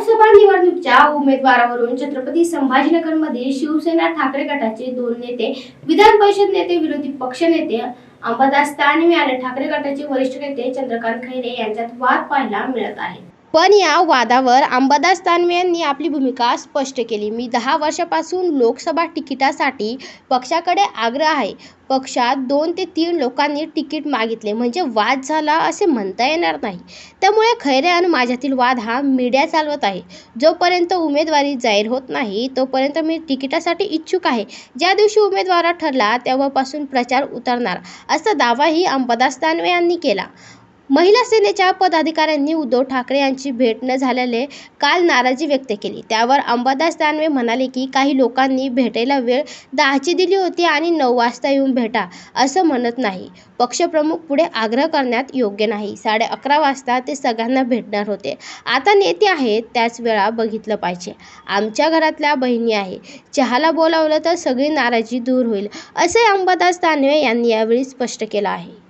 लोकसभा निवडणुकीच्या उमेदवारावरून छत्रपती संभाजीनगरमधील शिवसेना ठाकरे गटाचे दोन नेते विधान परिषद नेते विरोधी पक्ष नेते अंबादास तानवे आणि ठाकरे गटाचे वरिष्ठ नेते चंद्रकांत खैरे यांच्यात वाद पाहायला मिळत आहे. पण या वादावर अंबादास दानवे यांनी आपली भूमिका स्पष्ट केली. मी दहा वर्षापासून लोकसभा तिकिटासाठी पक्षाकडे आग्रह आहे. पक्षात दोन ते तीन लोकांनी तिकीट मागितले. म्हणजे वाद झाला असे म्हणता येणार नाही. त्यामुळे खैरे आणि माझ्यातील वाद हा मीडिया चालवत आहे. जोपर्यंत उमेदवारी जाहीर होत नाही तोपर्यंत मी तिकिटासाठी इच्छुक आहे. ज्या दिवशी उमेदवार ठरला तेव्हापासून प्रचार उतरणार असा दावाही अंबादास दानवे यांनी केला. महिला सेनेच्या पदाधिकाऱ्यांनी उद्धव ठाकरे यांची भेट न झाल्याने काल नाराजी व्यक्त केली. त्यावर अंबादास दानवे म्हणाले की काही लोकांनी भेटायला वेळ दहाची दिली होती आणि नऊ वाजता येऊन भेटा असं म्हणत नाही. पक्षप्रमुख पुढे आग्रह करण्यात योग्य नाही. साडे अकरा वाजता ते सगळ्यांना भेटणार होते. आता नेते आहेत त्याच वेळा बघितलं पाहिजे. आमच्या घरातल्या बहिणी आहे. चहाला बोलावलं तर सगळी नाराजी दूर होईल असे अंबादास दानवे यांनी यावेळी स्पष्ट केलं आहे.